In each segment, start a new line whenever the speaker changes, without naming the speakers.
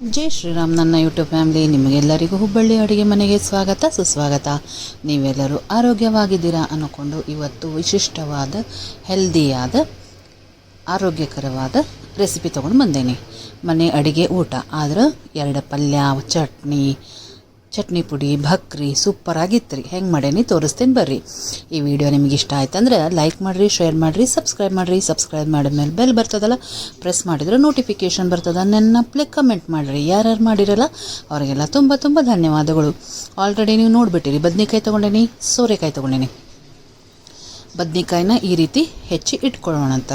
ಜೈ ಶ್ರೀರಾಮ್, ನನ್ನ YouTube family, ನಿಮಗೆಲ್ಲರಿಗೂ ಹುಬ್ಬಳ್ಳಿ ಅಡುಗೆ ಮನೆಗೆ ಸ್ವಾಗತ, ಸುಸ್ವಾಗತ. ನೀವೆಲ್ಲರೂ ಆರೋಗ್ಯವಾಗಿದ್ದೀರಾ ಅನ್ನೋಕೊಂಡು ಇವತ್ತು ವಿಶಿಷ್ಟವಾದ ಹೆಲ್ದಿಯಾದ ಆರೋಗ್ಯಕರವಾದ ರೆಸಿಪಿ ತೊಗೊಂಡು ಬಂದೇನೆ. ಮನೆ ಅಡುಗೆ ಊಟ, ಆದ್ರೆ ಎರಡು ಪಲ್ಯ, ಚಟ್ನಿ ಚಟ್ನಿ ಪುಡಿ, ಭಕ್ರಿ, ಸೂಪರ್ ಆಗಿತ್ತು ರೀ ಹೆಂಗೆ ಮಾಡೇನಿ ತೋರಿಸ್ತೇನೆ ಬರ್ರಿ. ಈ ವಿಡಿಯೋ ನಿಮ್ಗೆ ಇಷ್ಟ ಆಯ್ತಂದ್ರೆ ಲೈಕ್ ಮಾಡಿರಿ ಶೇರ್ ಮಾಡಿರಿ ಸಬ್ಸ್ಕ್ರೈಬ್ ಮಾಡಿರಿ. ಸಬ್ಸ್ಕ್ರೈಬ್ ಮಾಡಿದ ಮೇಲೆ ಬೆಲ್ ಬರ್ತದಲ್ಲ? ಪ್ರೆಸ್ ಮಾಡಿದ್ರೆ ನೋಟಿಫಿಕೇಷನ್ ಬರ್ತದ. ನೆನಪಲೆ ಕಮೆಂಟ್ ಮಾಡಿರಿ. ಯಾರ್ಯಾರು ಮಾಡಿರಲ್ಲ, ಅವರಿಗೆಲ್ಲ ತುಂಬ ತುಂಬ ಧನ್ಯವಾದಗಳು. ಆಲ್ರೆಡಿ ನೀವು ನೋಡಿಬಿಟ್ಟಿರಿ. ಬದ್ನಿಕಾಯಿ ತೊಗೊಂಡೇನಿ, ಸೋರೆಕಾಯಿ ತೊಗೊಂಡೇನಿ. ಬದ್ನಿಕಾಯಿನ ಈ ರೀತಿ ಹೆಚ್ಚಿ ಇಟ್ಕೊಳ್ಳೋಣ ಅಂತ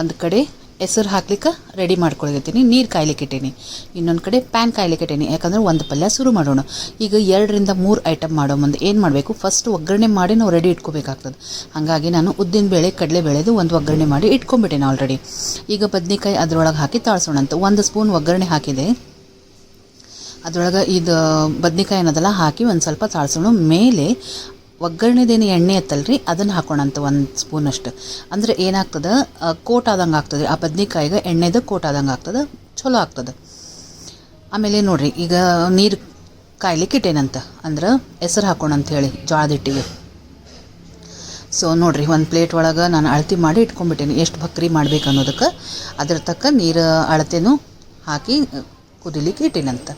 ಒಂದು ಕಡೆ ಹೆಸರು ಹಾಕ್ಲಿಕ್ಕೆ ರೆಡಿ ಮಾಡ್ಕೊಳಿರ್ತೀನಿ ನೀರು ಕಾಯ್ಲಿಕ್ಕೆ ಇಟ್ಟೀನಿ. ಇನ್ನೊಂದು ಕಡೆ ಪ್ಯಾನ್ ಕಾಯ್ಲಿಕ್ಕೆ ಇಟ್ಟೀನಿ, ಯಾಕಂದ್ರೆ ಒಂದು ಪಲ್ಯ ಶುರು ಮಾಡೋಣ. ಈಗ ಎರಡರಿಂದ ಮೂರು ಐಟಮ್ ಮಾಡೋ ಮುಂದೆ ಏನು ಮಾಡಬೇಕು? ಫಸ್ಟ್ ಒಗ್ಗರಣೆ ಮಾಡಿ ನಾವು ರೆಡಿ ಇಟ್ಕೋಬೇಕಾಗ್ತದೆ. ಹಾಗಾಗಿ ನಾನು ಉದ್ದಿನ ಬೇಳೆ, ಕಡಲೆ ಬೇಳೆದು ಒಂದು ಒಗ್ಗರಣೆ ಮಾಡಿ ಇಟ್ಕೊಂಡ್ಬಿಟ್ಟೇನೆ ಆಲ್ರೆಡಿ ಈಗ ಬದ್ನಿಕಾಯಿ ಅದರೊಳಗೆ ಹಾಕಿ ತಾಳ್ಸೋಣ ಅಂತ. ಒಂದು ಸ್ಪೂನ್ ಒಗ್ಗರಣೆ ಹಾಕಿದೆ. ಅದರೊಳಗೆ ಇದು ಬದ್ನಿಕಾಯಿ ಅನ್ನೋದೆಲ್ಲ ಹಾಕಿ ಒಂದು ಸ್ವಲ್ಪ ತಾಳ್ಸೋಣ. ಮೇಲೆ ಒಗ್ಗರಣೆದೇನು ಎಣ್ಣೆ ಎತ್ತಲ್ರಿ? ಅದನ್ನು ಹಾಕೋಣಂತ ಒಂದು ಸ್ಪೂನ್ ಅಷ್ಟು. ಅಂದರೆ ಏನಾಗ್ತದೆ? ಕೋಟ್ ಆದಂಗೆ ಆಗ್ತದೆ. ಆ ಬದ್ನಿಕಾಯಿಗೆ ಎಣ್ಣೆದು ಕೋಟ್ ಆದಂಗೆ ಆಗ್ತದೆ. ಚಲೋ ಆಗ್ತದೆ. ಆಮೇಲೆ ನೋಡಿರಿ, ಈಗ ನೀರು ಕಾಯ್ಲಿಕ್ಕೆ ಇಟ್ಟೇನಂತ. ಅಂದ್ರೆ ಹೆಸರು ಹಾಕೋಣ ಹೇಳಿ ಜೋಳದ ಹಿಟ್ಟಿಗೆ ಸೊ ನೋಡಿರಿ, ಒಂದು ಪ್ಲೇಟ್ ಒಳಗೆ ನಾನು ಅಳತೆ ಮಾಡಿ ಇಟ್ಕೊಂಡ್ಬಿಟ್ಟೇನಿ. ಎಷ್ಟು ಭಕ್ರಿ ಮಾಡ್ಬೇಕು ಅನ್ನೋದಕ್ಕೆ ಅದ್ರ ತಕ್ಕ ನೀರು ಅಳತೆನೂ ಹಾಕಿ ಕುದಿಲಿಕ್ಕೆ ಇಟ್ಟಿನಂತ.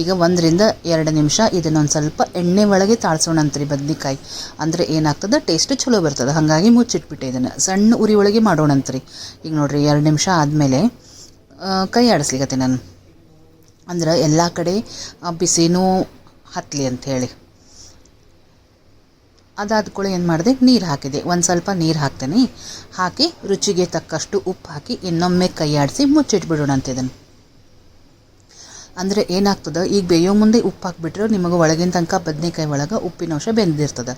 ಈಗ ಒಂದರಿಂದ ಎರಡು ನಿಮಿಷ ಇದನ್ನೊಂದು ಸ್ವಲ್ಪ ಎಣ್ಣೆ ಒಳಗೆ ತಾಳ್ಸೋಣಂತ್ರಿ ಬದ್ನಿಕಾಯಿ. ಅಂದರೆ ಏನಾಗ್ತದೆ? ಟೇಸ್ಟ್ ಚಲೋ ಬರ್ತದೆ. ಹಾಗಾಗಿ ಮುಚ್ಚಿಟ್ಬಿಟ್ಟೆ ಇದನ್ನು. ಸಣ್ಣ ಉರಿ ಒಳಗೆ ಮಾಡೋಣಂತ್ರಿ ಈಗ ನೋಡಿರಿ, ಎರಡು ನಿಮಿಷ ಆದಮೇಲೆ ಕೈ ಆಡಿಸ್ಲಿಕತ್ತೆ ನಾನು. ಅಂದ್ರೆ ಎಲ್ಲ ಕಡೆ ಬಿಸಿನೂ ಹತ್ತಲಿ ಅಂತ ಹೇಳಿ. ಕೂಡ ಏನು ಮಾಡಿದೆ? ನೀರು ಹಾಕಿದೆ. ಒಂದು ಸ್ವಲ್ಪ ನೀರು ಹಾಕ್ತೇನೆ. ಹಾಕಿ ರುಚಿಗೆ ತಕ್ಕಷ್ಟು ಉಪ್ಪು ಹಾಕಿ ಇನ್ನೊಮ್ಮೆ ಕೈ ಆಡಿಸಿ ಮುಚ್ಚಿಟ್ಬಿಡೋಣ ಅಂತ ಇದನ್ನು. ಅಂದರೆ ಏನಾಗ್ತದೆ? ಈಗ ಬೇಯೋ ಮುಂದೆ ಉಪ್ಪು ಹಾಕ್ಬಿಟ್ರೆ ನಿಮಗೆ ಒಳಗಿನ ತನಕ ಬದನೆಕಾಯಿ ಒಳಗೆ ಉಪ್ಪಿನಂಶ ಬೆಂದಿರ್ತದೆ.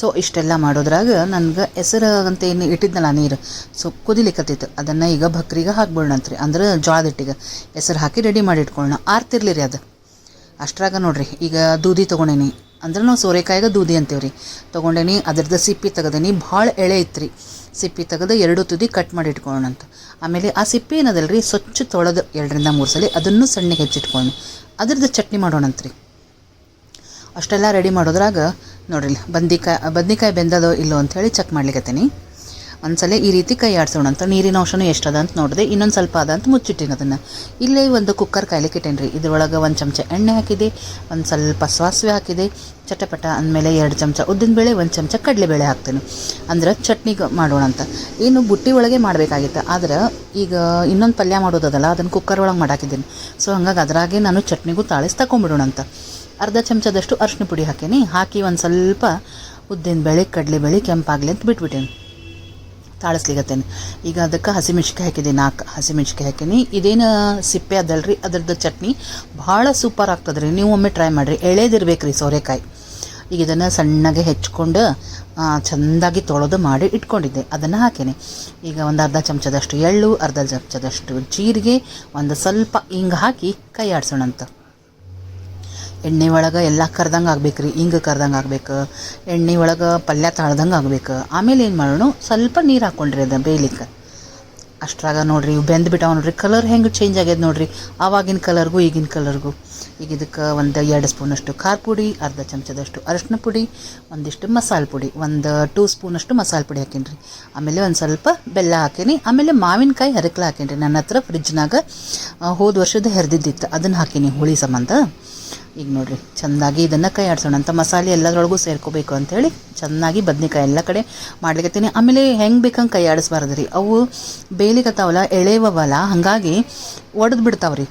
ಸೊ ಇಷ್ಟೆಲ್ಲ ಮಾಡೋದ್ರಾಗ ನನಗೆ ಹೆಸರು ಅಂತ ಏನು ಇಟ್ಟಿದ್ನಲ್ಲ ನೀರು ಸೊ ಕುದಿಲಿಕ್ಕತ್ತಿತ್ತು ಅದನ್ನು ಈಗ ಭಕ್ರಿಗೆ ಹಾಕ್ಬಿಡೋಣಂತ್ರಿ ಅಂದ್ರೆ ಜೋಳದ ಹಿಟ್ಟಿಗೆ ಹೆಸರು ಹಾಕಿ ರೆಡಿ ಮಾಡಿ ಇಟ್ಕೊಳ್ಳೋಣ ಆರ್ತಿರ್ಲಿ ರೀ ಅದು. ಅಷ್ಟ್ರಾಗ ನೋಡ್ರಿ, ಈಗ ದೂದಿ ತೊಗೊಂಡೇನಿ. ಅಂದ್ರೆ ನಾವು ಸೋರೆಕಾಯಿಗೆ ದೂದಿ ಅಂತೀವಿ ರೀ ತೊಗೊಂಡೇನಿ, ಅದ್ರದ್ದು ಸಿಪ್ಪಿ ತೆಗ್ದೇನಿ, ಭಾಳ ಎಳೆ ಇತ್ತು ರೀ ಸಿಪ್ಪಿ ತೆಗೆದು ಎರಡು ತುದಿ ಕಟ್ ಮಾಡಿ ಇಟ್ಕೊಳ್ಳೋಣ ಅಂತ. ಆಮೇಲೆ ಆ ಸಿಪ್ಪಿ ಏನದಲ್ಲ ರೀ ಸ್ವಚ್ಛ ತೊಳೆದು ಎರಡರಿಂದ ಮೂರು ಸಲ ಅದನ್ನು ಸಣ್ಣಗೆ ಹೆಚ್ಚಿಟ್ಕೊಳ್ಳಿ ಅದ್ರದ್ದು ಚಟ್ನಿ ಮಾಡೋಣಂತ್ರಿ ಅಷ್ಟೆಲ್ಲ ರೆಡಿ ಮಾಡೋದ್ರಾಗ ನೋಡ್ರಿ ಬಂದಿಕಾಯಿ ಬದ್ನಿಕಾಯಿ ಬೆಂದದೋ ಇಲ್ಲೋ ಅಂಥೇಳಿ ಚೆಕ್ ಮಾಡ್ಲಿಕತ್ತೀನಿ. ಒಂದ್ಸಲ ಈ ರೀತಿ ಕೈ ಆಡ್ಸೋಣ ಅಂತ. ನೀರಿನ ಅಂಶನೂ ಎಷ್ಟದ ಅಂತ ನೋಡಿದೆ, ಇನ್ನೊಂದು ಸ್ವಲ್ಪ ಅದ ಅಂತ ಮುಚ್ಚಿಟ್ಟಿನ ಅದನ್ನು. ಇಲ್ಲೇ ಒಂದು ಕುಕ್ಕರ್ ಕಾಯ್ಲಿಕ್ಕೆ ರೀ ಇದ್ರೊಳಗೆ ಒಂದು ಚಮಚ ಎಣ್ಣೆ ಹಾಕಿದೆ, ಒಂದು ಸ್ವಲ್ಪ ಸಾಸಿವೆ ಹಾಕಿದೆ, ಚಟಪಟ ಅಂದಮೇಲೆ ಎರಡು ಚಮಚ ಉದ್ದಿನಬೇಳೆ ಒಂದು ಚಮಚ ಕಡಲೆಬೇಳೆ ಹಾಕ್ತೇನೆ. ಅಂದ್ರೆ ಚಟ್ನಿಗೆ ಮಾಡೋಣ ಅಂತ. ಏನು ಬುಟ್ಟಿ ಒಳಗೆ ಮಾಡಬೇಕಾಗಿತ್ತು. ಆದ್ರೆ ಈಗ ಇನ್ನೊಂದು ಪಲ್ಯ ಮಾಡೋದದಲ್ಲ ಅದನ್ನು ಕುಕ್ಕರ್ ಒಳಗೆ ಮಾಡಾಕಿದ್ದೀನಿ. ಸೊ ಹಂಗಾಗಿ ಅದರಾಗೆ ನಾನು ಚಟ್ನಿಗೂ ತಾಳಿಸಿ ತಗೊಂಬಿಡೋಣ ಅಂತ. ಅರ್ಧ ಚಮಚದಷ್ಟು ಅರ್ಶಿನ ಪುಡಿ ಹಾಕೀನಿ. ಹಾಕಿ ಒಂದು ಸ್ವಲ್ಪ ಉದ್ದಿನ ಉದ್ದಿನಬೇಳೆ ಕಡಲೆಬೇಳೆ ಕೆಂಪಾಗಲಿ ಅಂತ ಬಿಟ್ಬಿಟ್ಟೇನೆ. ತಾಳಿಸ್ಲಿಕತ್ತೇನೆ. ಈಗ ಅದಕ್ಕೆ ಹಸಿಮೆಣ್ಸಿಕಾಯಿ ಹಾಕಿದೆ ನಾಲ್ಕು ಹಸಿಮೆಣ್ಸಿಕಾಯಿ ಹಾಕೀನಿ. ಇದೇನು ಸಿಪ್ಪೆ ಅದಲ್ರಿ, ಅದ್ರದ್ದು ಚಟ್ನಿ ಭಾಳ ಸೂಪರ್ ಆಗ್ತದೆ ರೀ ನೀವು ಒಮ್ಮೆ ಟ್ರೈ ಮಾಡಿರಿ. ಎಳೆದಿರ್ಬೇಕು ರೀ ಸೋರೆಕಾಯಿ. ಈಗ ಇದನ್ನು ಸಣ್ಣಗೆ ಹೆಚ್ಕೊಂಡು ಚೆಂದಾಗಿ ತೊಳೆದು ಮಾಡಿ ಇಟ್ಕೊಂಡಿದ್ದೆ. ಅದನ್ನು ಹಾಕೇನೆ. ಈಗ ಒಂದು ಅರ್ಧ ಚಮಚದಷ್ಟು ಎಳ್ಳು, ಅರ್ಧ ಚಮಚದಷ್ಟು ಜೀರಿಗೆ, ಒಂದು ಸ್ವಲ್ಪ ಹಿಂಗೆ ಹಾಕಿ ಕೈ ಆಡ್ಸೋಣಂತ ಎಣ್ಣೆ ಒಳಗೆ ಎಲ್ಲ ಕರ್ದಂಗೆ ಆಗ್ಬೇಕು ರೀ ಹಿಂಗೆ ಕರ್ದಂಗೆ ಆಗ್ಬೇಕು, ಎಣ್ಣೆ ಒಳಗೆ ಪಲ್ಯ ತಾಳ್ದಂಗೆ ಆಗ್ಬೇಕು. ಆಮೇಲೆ ಏನು ಮಾಡೋಣ, ಸ್ವಲ್ಪ ನೀರು ಹಾಕ್ಕೊಂಡ್ರಿ ಅದು ಬೇಯ್ಲಿಕ್ಕೆ. ಅಷ್ಟ್ರಾಗ ನೋಡಿರಿ, ಇವು ಬೆಂದ್ಬಿಟ್ಟಾವ ನೋಡಿರಿ, ಕಲರ್ ಹೆಂಗೆ ಚೇಂಜ್ ಆಗ್ಯದ ನೋಡ್ರಿ, ಆವಾಗಿನ ಕಲರ್ಗೂ ಈಗಿನ ಕಲರ್ಗೂ. ಈಗ ಇದಕ್ಕೆ ಒಂದು ಎರಡು ಸ್ಪೂನಷ್ಟು ಖಾರ ಪುಡಿ, ಅರ್ಧ ಚಮಚದಷ್ಟು ಅರಶಿನ ಪುಡಿ, ಒಂದಿಷ್ಟು ಮಸಾಲೆ ಪುಡಿ, ಒಂದು ಟೂ ಸ್ಪೂನಷ್ಟು ಮಸಾಲೆ ಪುಡಿ ಹಾಕೀನಿ ಆಮೇಲೆ ಒಂದು ಸ್ವಲ್ಪ ಬೆಲ್ಲ ಹಾಕೀನಿ, ಆಮೇಲೆ ಮಾವಿನಕಾಯಿ ಹರಕಲ ಹಾಕೀನಿ ನನ್ನ ಹತ್ರ ಫ್ರಿಜ್ನಾಗ ಹೋದ ವರ್ಷದ ಹೆರ್ದಿದ್ದಿತ್ತು, ಅದನ್ನು ಹಾಕೀನಿ ಹುಳಿ ಸಂಬಂಧ. ಈಗ ನೋಡ್ರಿ, ಚೆನ್ನಾಗಿ ಇದನ್ನು ಕೈ ಆಡ್ಸೋಣ. ಅಂತ ಮಸಾಲೆ ಎಲ್ಲದರೊಳಗೂ ಸೇರ್ಕೋಬೇಕು ಅಂಥೇಳಿ ಚೆನ್ನಾಗಿ ಬದ್ನೆಕಾಯಿ ಎಲ್ಲ ಕಡೆ ಮಾಡ್ಲಿಕತ್ತೀನಿ. ಆಮೇಲೆ ಹೆಂಗೆ ಬೇಕಂಗೆ ಕೈ ಆಡಿಸ್ಬಾರ್ದು ರೀ ಅವು ಬೇಲಿಗತ್ತಾವಲ್ಲ ಎಳೆವವಲ್ಲ ಹಾಗಾಗಿ ಒಡೆದು ಬಿಡ್ತಾವ್ರಿ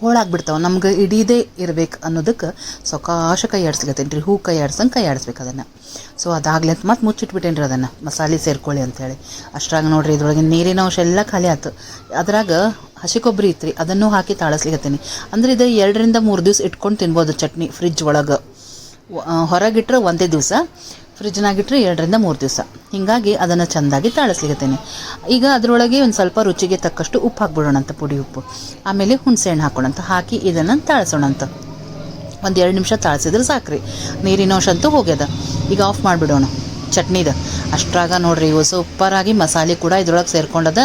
ಹೋಳಾಗ್ಬಿಡ್ತಾವೆ. ನಮ್ಗೆ ಇಡೀದೇ ಇರ್ಬೇಕು ಅನ್ನೋದಕ್ಕೆ ಸೊಕಾಶ ಕೈ ಆಡ್ಸ್ಲಿಕತ್ತೀನಿ ರೀ ಹೂ ಕೈ ಆಡ್ಸಂಗೆ ಕೈ ಆಡಿಸ್ಬೇಕು ಅದನ್ನು. ಸೊ ಅದಾಗ್ಲಿ ಅಂತ ಮತ್ತೆ ಮುಚ್ಚಿಟ್ಬಿಟ್ಟೇನಿ ಅದನ್ನು. ಮಸಾಲೆ ಸೇರ್ಕೊಳ್ಳಿ ಅಂತೇಳಿ. ಅಷ್ಟ್ರಾಗ ನೋಡಿರಿ ಇದ್ರೊಳಗೆ ನೀರಿನ ಅಂಶ ಎಲ್ಲ ಖಾಲಿ ಆಯ್ತು ಅದ್ರಾಗ ಹಸಿ ಕೊಬ್ಬರಿ ಇತ್ತು ರೀ ಅದನ್ನು ಹಾಕಿ ತಾಳಿಸ್ಲಿಕತ್ತೀನಿ. ಅಂದ್ರೆ ಇದು ಎರಡರಿಂದ ಮೂರು ದಿವಸ ಇಟ್ಕೊಂಡು ತಿನ್ಬೋದು ಚಟ್ನಿ ಫ್ರಿಜ್ ಒಳಗೆ. ಹೊರಗಿಟ್ರೆ ಒಂದೇ ದಿವಸ ಫ್ರಿಜ್ನಾಗಿಟ್ರೆ ಎರಡರಿಂದ ಮೂರು ದಿವಸ. ಹೀಗಾಗಿ ಅದನ್ನು ಚೆಂದಾಗಿ ತಾಳಿಸ್ಲಿಕತ್ತೀನಿ. ಈಗ ಅದರೊಳಗೆ ಒಂದು ಸ್ವಲ್ಪ ರುಚಿಗೆ ತಕ್ಕಷ್ಟು ಉಪ್ಪು ಹಾಕ್ಬಿಡೋಣ ಅಂತ, ಪುಡಿ ಉಪ್ಪು. ಆಮೇಲೆ ಹುಣಸೆಹಣ್ಣು ಹಾಕೋಣಂತ, ಹಾಕಿ ಇದನ್ನು ತಾಳಿಸೋಣಂತ. ಒಂದು ಎರಡು ನಿಮಿಷ ತಾಳಿಸಿದ್ರೆ ಸಾಕ್ರಿ. ನೀರಿನ ಅಂಶ ಅಂತೂ ಹೋಗ್ಯದ. ಈಗ ಆಫ್ ಮಾಡಿಬಿಡೋಣ. ಚಟ್ನಿದ. ಅಷ್ಟ್ರಾಗ ನೋಡ್ರಿ, ಇವು ಸೂಪರಾಗಿ ಮಸಾಲೆ ಕೂಡ ಇದ್ರೊಳಗೆ ಸೇರ್ಕೊಂಡದ.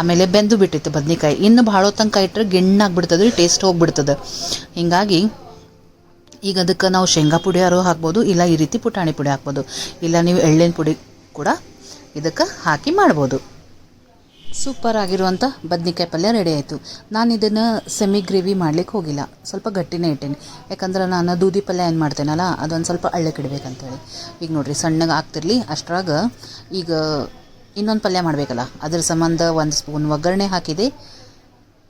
ಆಮೇಲೆ ಬೆಂದು ಬಿಟ್ಟಿತ್ತು ಬದ್ನಿಕಾಯಿ. ಇನ್ನು ಭಾಳ ತನಕ ಇಟ್ಟರೆ ಗಿಣ್ಣಾಗ್ಬಿಡ್ತದ್ರಿ, ಟೇಸ್ಟ್ ಹೋಗ್ಬಿಡ್ತದೆ. ಹೀಗಾಗಿ ಈಗ ಅದಕ್ಕೆ ನಾವು ಶೇಂಗಾ ಪುಡಿಯಾರು ಹಾಕ್ಬೋದು, ಇಲ್ಲ ಈ ರೀತಿ ಪುಟಾಣಿ ಪುಡಿ ಹಾಕ್ಬೋದು. ಇಲ್ಲ ನೀವು ಎಳ್ಳಿನ ಪುಡಿ ಕೂಡ ಇದಕ್ಕೆ ಹಾಕಿ ಮಾಡ್ಬೋದು. ಸೂಪರ್ ಆಗಿರುವಂಥ ಬದ್ನಿಕಾಯಿ ಪಲ್ಯ ರೆಡಿ ಆಯಿತು. ನಾನು ಇದನ್ನು ಸೆಮಿ ಗ್ರೇವಿ ಮಾಡ್ಲಿಕ್ಕೆ ಹೋಗಿಲ್ಲ. ಸ್ವಲ್ಪ ಗಟ್ಟಿನೇ ಇಟ್ಟೇನೆ. ಯಾಕಂದ್ರೆ ನಾನು ದೂದಿ ಪಲ್ಯ ಏನು ಮಾಡ್ತೇನಲ್ಲ, ಅದೊಂದು ಸ್ವಲ್ಪ ಅಳ್ಳಕ್ಕೆ ಇಡ್ಬೇಕಂತೇಳಿ ಈಗ ನೋಡಿರಿ, ಸಣ್ಣಗೆ ಆಗ್ತಿರ್ಲಿ ಅಷ್ಟ್ರಾಗ ಈಗ ಇನ್ನೊಂದು ಪಲ್ಯ ಮಾಡಬೇಕಲ್ಲ, ಅದ್ರ ಸಂಬಂಧ ಒಂದು ಸ್ಪೂನ್ ಒಗ್ಗರಣೆ ಹಾಕಿದೆ.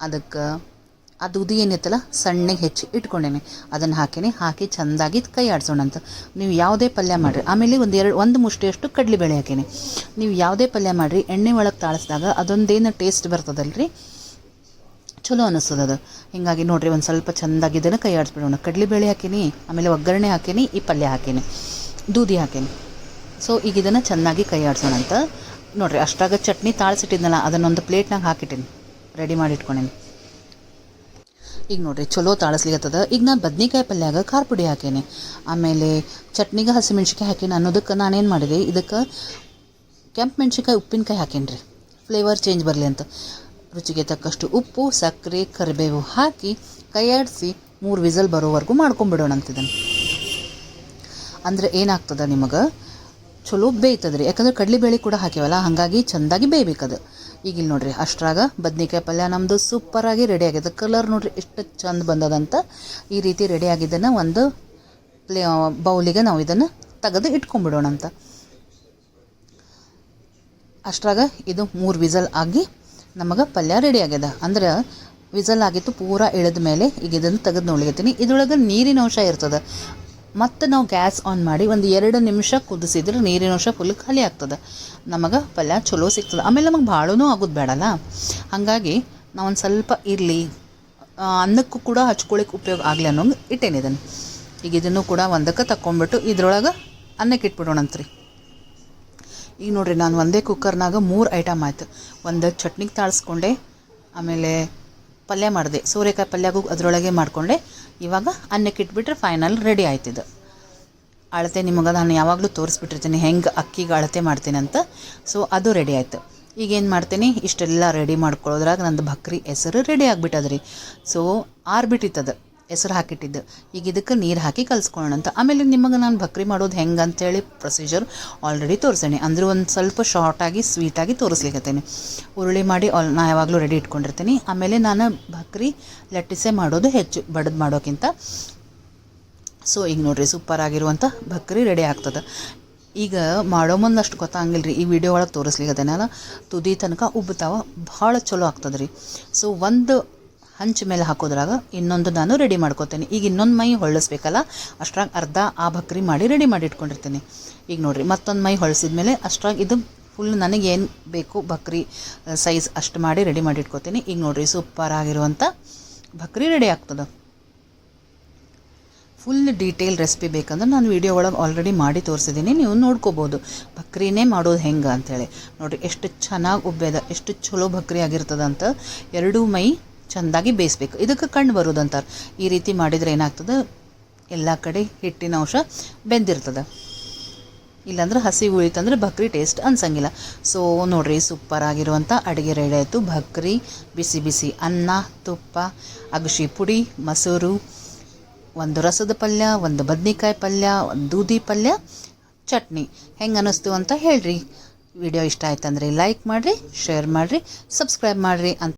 ಅದಕ್ಕೆ ಆ ದುದಿ ಏನಿತ್ತಲ್ಲ? ಸಣ್ಣಗೆ ಹೆಚ್ಚಿ ಇಟ್ಕೊಂಡೇನೆ. ಅದನ್ನು ಹಾಕಿನಿ. ಹಾಕಿ ಚೆಂದಾಗಿ ಕೈ ಆಡ್ಸೋಣಂತ. ನೀವು ಯಾವುದೇ ಪಲ್ಯ ಮಾಡಿರಿ. ಆಮೇಲೆ ಒಂದು ಎರಡು, ಒಂದು ಮುಷ್ಟಿಯಷ್ಟು ಕಡಲೆಬೇಳೆ ಹಾಕಿನಿ. ನೀವು ಯಾವುದೇ ಪಲ್ಯ ಮಾಡಿರಿ. ಎಣ್ಣೆ ಒಳಗೆ ತಾಳಿಸಿದಾಗ ಅದೊಂದೇನು ಟೇಸ್ಟ್ ಬರ್ತದಲ್ರಿ? ಚಲೋ ಅನ್ನಿಸ್ತದೆ ಅದು. ಹೀಗಾಗಿ ನೋಡಿರಿ, ಒಂದು ಸ್ವಲ್ಪ ಚೆಂದಾಗಿ ಇದನ್ನು ಕೈ ಆಡಿಸ್ಬಿಡೋಣ. ಕಡಲೆಬೇಳೆ ಹಾಕೀನಿ, ಆಮೇಲೆ ಒಗ್ಗರಣೆ ಹಾಕೀನಿ, ಈ ಪಲ್ಯ ಹಾಕೀನಿ. ದೂದಿ ಹಾಕೀನಿ. ಸೊ ಈಗ ಇದನ್ನು ಚೆನ್ನಾಗಿ ಕೈ ಆಡ್ಸೋಣ ಅಂತ ನೋಡಿರಿ, ಅಷ್ಟಾಗ ಚಟ್ನಿ ತಾಳಿಸಿಟ್ಟಿದ್ನಲ್ಲ, ಅದನ್ನೊಂದು ಪ್ಲೇಟ್ನಾಗ ಹಾಕಿಟ್ಟೀನಿ. ರೆಡಿ ಮಾಡಿ ಇಟ್ಕೊಂಡೀನಿ. ಈಗ ನೋಡ್ರಿ, ಚಲೋ ತಾಳಿಸ್ಲಿಕ್ಕತ್ತದ ಈಗ ನಾನು ಬದ್ನಿಕಾಯಿ ಪಲ್ಯಾಗ ಖಾರ ಪುಡಿ ಹಾಕೇನಿ. ಆಮೇಲೆ ಚಟ್ನಿಗೆ ಹಸಿಮೆಣ್ಸಿಕಾಯಿ ಹಾಕೇನೆ ಅನ್ನೋದಕ್ಕೆ ನಾನೇನು ಮಾಡಿದೆ, ಇದಕ್ಕೆ ಕೆಂಪು ಮೆಣ್ಸಿಕಾಯಿ ಉಪ್ಪಿನಕಾಯಿ ಹಾಕೀನಿ ರೀ ಫ್ಲೇವರ್ ಚೇಂಜ್ ಬರಲಿ ಅಂತ. ರುಚಿಗೆ ತಕ್ಕಷ್ಟು ಉಪ್ಪು, ಸಕ್ಕರೆ, ಕರಿಬೇವು ಹಾಕಿ ಕೈಯಾಡಿಸಿ ಮೂರು ವಿಸಲ್ ಬರೋವರೆಗೂ ಮಾಡ್ಕೊಂಬಿಡೋಣ ಅಂತಿದ್ದನ್ನು ಅಂದರೆ ಏನಾಗ್ತದೆ ನಿಮಗೆ? ಚಲೋ ಬೇಯ್ತದ್ರಿ. ಯಾಕಂದ್ರೆ ಕಡಲೆಬೇಳೆ ಕೂಡ ಹಾಕಿವಲ್ಲ ಹಾಗಾಗಿ ಚೆಂದಾಗಿ ಬೇಯ್ಬೇಕದು. ಈಗ ಇಲ್ಲಿ ನೋಡ್ರಿ, ಅಷ್ಟ್ರಾಗ ಬದ್ನಿಕಾಯಿ ಪಲ್ಯ ನಮ್ಮದು ಸೂಪರಾಗಿ ರೆಡಿ ಆಗಿದೆ. ಕಲರ್ ನೋಡ್ರಿ ಎಷ್ಟು ಚಂದ ಬಂದದಂತ. ಈ ರೀತಿ ರೆಡಿ ಆಗಿದ್ದನ್ನು ಒಂದು ಪ್ಲೇ ಬೌಲಿಗೆ ನಾವು ಇದನ್ನು ತೆಗೆದು ಇಟ್ಕೊಂಡ್ಬಿಡೋಣ ಅಂತ ಅಷ್ಟ್ರಾಗ ಇದು ಮೂರು ವಿಸಲ್ ಆಗಿ ನಮಗೆ ಪಲ್ಯ ರೆಡಿ ಆಗ್ಯದ. ಅಂದ್ರೆ ವಿಸಲ್ ಆಗಿತ್ತು, ಪೂರ ಇಳಿದ ಮೇಲೆ ಈಗ ಇದನ್ನು ತೆಗೆದು ನೋಡ್ಲಿಕತ್ತೀನಿ. ಇದ್ರೊಳಗೆ ನೀರಿನ ಅಂಶ ಇರ್ತದೆ. ಮತ್ತು ನಾವು ಗ್ಯಾಸ್ ಆನ್ ಮಾಡಿ ಒಂದು ಎರಡು ನಿಮಿಷ ಕುದಿಸಿದ್ರೆ ನೀರಿನ ಅಂಶ ಫುಲ್ ಖಾಲಿ ಆಗ್ತದೆ. ನಮಗೆ ಪಲ್ಯ ಚಲೋ ಸಿಗ್ತದೆ. ಆಮೇಲೆ ನಮಗೆ ಭಾಳನೂ ಆಗೋದು ಬೇಡಲ್ಲ. ಹಾಗಾಗಿ ನಾವು ಒಂದು ಸ್ವಲ್ಪ ಇರಲಿ. ಅನ್ನಕ್ಕೂ ಕೂಡ ಹಚ್ಕೊಳಿಕ್ಕೆ ಉಪಯೋಗ ಆಗಲಿ ಅನ್ನೋಂಗೆ ಇಟ್ಟೇನೆ ಇದನ್ನು. ಈಗ ಇದನ್ನು ಕೂಡ ಒಂದಕ್ಕೆ ತಕ್ಕೊಂಬಿಟ್ಟು ಇದ್ರೊಳಗೆ ಅನ್ನಕ್ಕೆ ಇಟ್ಬಿಡೋಣಂತ್ರಿ. ಈಗ ನೋಡಿರಿ, ನಾನು ಒಂದೇ ಕುಕ್ಕರ್ನಾಗ ಮೂರು ಐಟಮ್ ಆಯ್ತು. ಒಂದು ಚಟ್ನಿಗೆ ತಾಳಿಸ್ಕೊಂಡೆ, ಆಮೇಲೆ ಪಲ್ಯ ಮಾಡಿದೆ. ಸೋರೆಕಾಯಿ ಪಲ್ಯಗೂ ಅದರೊಳಗೆ ಮಾಡಿಕೊಂಡೆ. ಇವಾಗ ಅನ್ನಕ್ಕೆ ಇಟ್ಬಿಟ್ರೆ ಫೈನಲ್ ರೆಡಿ ಆಯ್ತಿದ್ದು ಅಳತೆ ನಿಮಗೆ ನಾನು ಯಾವಾಗಲೂ ತೋರಿಸ್ಬಿಟ್ಟಿರ್ತೀನಿ, ಹೆಂಗೆ ಅಕ್ಕಿಗೆ ಅಳತೆ ಮಾಡ್ತೀನಿ ಅಂತ. ಸೊ ಅದು ರೆಡಿ ಆಯಿತು. ಈಗ ಏನು ಮಾಡ್ತೀನಿ, ಇಷ್ಟೆಲ್ಲ ರೆಡಿ ಮಾಡ್ಕೊಳ್ಳೋದ್ರಾಗ ನಂದು ಭಕ್ರಿ ಹೆಸರು ರೆಡಿ ಆಗಿಬಿಟ್ಟದ್ರಿ. ಸೊ ಆರ್ಬಿಟ್ಟಿತ್ತದು ಹೆಸರು ಹಾಕಿಟ್ಟಿದ್ದು. ಈಗ ಇದಕ್ಕೆ ನೀರು ಹಾಕಿ ಕಲ್ಸ್ಕೊಳ್ಳೋಣ ಅಂತ. ಆಮೇಲೆ ನಿಮಗೆ ನಾನು ಭಕ್ರಿ ಮಾಡೋದು ಹೆಂಗೆ ಅಂತೇಳಿ ಪ್ರೊಸೀಜರ್ ಆಲ್ರೆಡಿ ತೋರಿಸೇನೆ. ಅಂದ್ರೆ ಒಂದು ಸ್ವಲ್ಪ ಶಾರ್ಟಾಗಿ ಸ್ವೀಟಾಗಿ ತೋರಿಸ್ಲಿಕ್ಕತ್ತೇನೆ ಉರುಳಿ ಮಾಡಿ ಆಲ್ ನಾ ಯಾವಾಗಲೂ ರೆಡಿ ಇಟ್ಕೊಂಡಿರ್ತೀನಿ. ಆಮೇಲೆ ನಾನು ಭಕ್ರಿ ಲಟ್ಟಿಸೆ ಮಾಡೋದು ಹೆಚ್ಚು, ಬಡದು ಮಾಡೋಕ್ಕಿಂತ ಸೊ ಈಗ ನೋಡಿರಿ ಸೂಪರ್ ಆಗಿರುವಂಥ ಭಕ್ರಿ ರೆಡಿ ಆಗ್ತದೆ. ಈಗ ಮಾಡೋ ಮುಂದೆ ಅಷ್ಟು ಗೊತ್ತಾಗಿಲ್ಲ ರೀ ಈ ವಿಡಿಯೋ ಒಳಗೆ ನಾನು. ತುದಿ ತನಕ ಉಬ್ಬುತ್ತಾವ ಭಾಳ ಚಲೋ ಆಗ್ತದೆ ರೀ ಸೊ ಒಂದು ಹಂಚ ಮೇಲೆ ಹಾಕೋದ್ರಾಗ ಇನ್ನೊಂದು ನಾನು ರೆಡಿ ಮಾಡ್ಕೋತೇನೆ. ಈಗ ಇನ್ನೊಂದು ಮೈ ಹೊಳ್ಳಿಸ್ಬೇಕಲ್ಲ, ಅಷ್ಟ್ರಾಗ ಅರ್ಧ ಆ ಭಕ್ರಿ ಮಾಡಿ ರೆಡಿ ಮಾಡಿ ಇಟ್ಕೊಂಡಿರ್ತೀನಿ. ಈಗ ನೋಡಿರಿ, ಮತ್ತೊಂದು ಮೈ ಹೊಳ್ಸಿದ್ಮೇಲೆ ಅಷ್ಟ್ರಾಗ ಇದು ಫುಲ್ ನನಗೆ ಏನು ಬೇಕು ಬಕ್ರಿ ಸೈಜ್ ಅಷ್ಟು ಮಾಡಿ ರೆಡಿ ಮಾಡಿ ಇಟ್ಕೋತೀನಿ. ಈಗ ನೋಡಿರಿ ಸೂಪರ್ ಆಗಿರುವಂಥ ಬಕ್ರಿ ರೆಡಿ ಆಗ್ತದೆ. ಫುಲ್ ಡೀಟೇಲ್ ರೆಸಿಪಿ ಬೇಕಂದ್ರೆ ನಾನು ವಿಡಿಯೋ ಒಳಗೆ ಆಲ್ರೆಡಿ ಮಾಡಿ ತೋರಿಸಿದ್ದೀನಿ ನೀವು ನೋಡ್ಕೋಬೋದು. ಬಕ್ರಿನೇ ಮಾಡೋದು ಹೆಂಗೆ ಅಂಥೇಳಿ ನೋಡಿರಿ, ಎಷ್ಟು ಚೆನ್ನಾಗಿ ಉಬ್ಬೇದ, ಎಷ್ಟು ಚಲೋ ಬಕ್ರಿ ಆಗಿರ್ತದಂತ ಎರಡೂ ಮೈ ಚೆಂದಾಗಿ ಬೇಯಿಸ್ಬೇಕು. ಇದಕ್ಕೆ ಕಣ್ಣು ಬರೋದಂತಾರೆ ಈ ರೀತಿ ಮಾಡಿದರೆ ಏನಾಗ್ತದೆ? ಎಲ್ಲ ಕಡೆ ಹಿಟ್ಟಿನ ಅಂಶ ಬೆಂದಿರ್ತದೆ. ಇಲ್ಲಾಂದ್ರೆ ಹಸಿ ಉಳಿತಂದ್ರೆ ಬಕ್ರಿ ಟೇಸ್ಟ್ ಅನ್ಸಂಗಿಲ್ಲ. ಸೊ ನೋಡ್ರಿ ಸೂಪರ್ ಆಗಿರುವಂಥ ಅಡುಗೆ ರೆಡಿ ಆಯಿತು. ಬಕ್ರಿ ಬಿಸಿ ಬಿಸಿ ಅನ್ನ, ತುಪ್ಪ, ಅಗಶಿ ಪುಡಿ, ಮೊಸರು, ಒಂದು ರಸದ ಪಲ್ಯ, ಒಂದು ಬದ್ನಿಕಾಯಿ ಪಲ್ಯ, ಒಂದು ದೂದಿ ಪಲ್ಯ, ಚಟ್ನಿ. ಹೆಂಗೆ ಅನ್ನಿಸ್ತು ಅಂತ ಹೇಳ್ರಿ. ವಿಡಿಯೋ ಇಷ್ಟ ಆಯ್ತಂದ್ರೆ ಲೈಕ್ ಮಾಡಿರಿ, ಶೇರ್ ಮಾಡಿರಿ, ಸಬ್ಸ್ಕ್ರೈಬ್ ಮಾಡಿರಿ ಅಂತ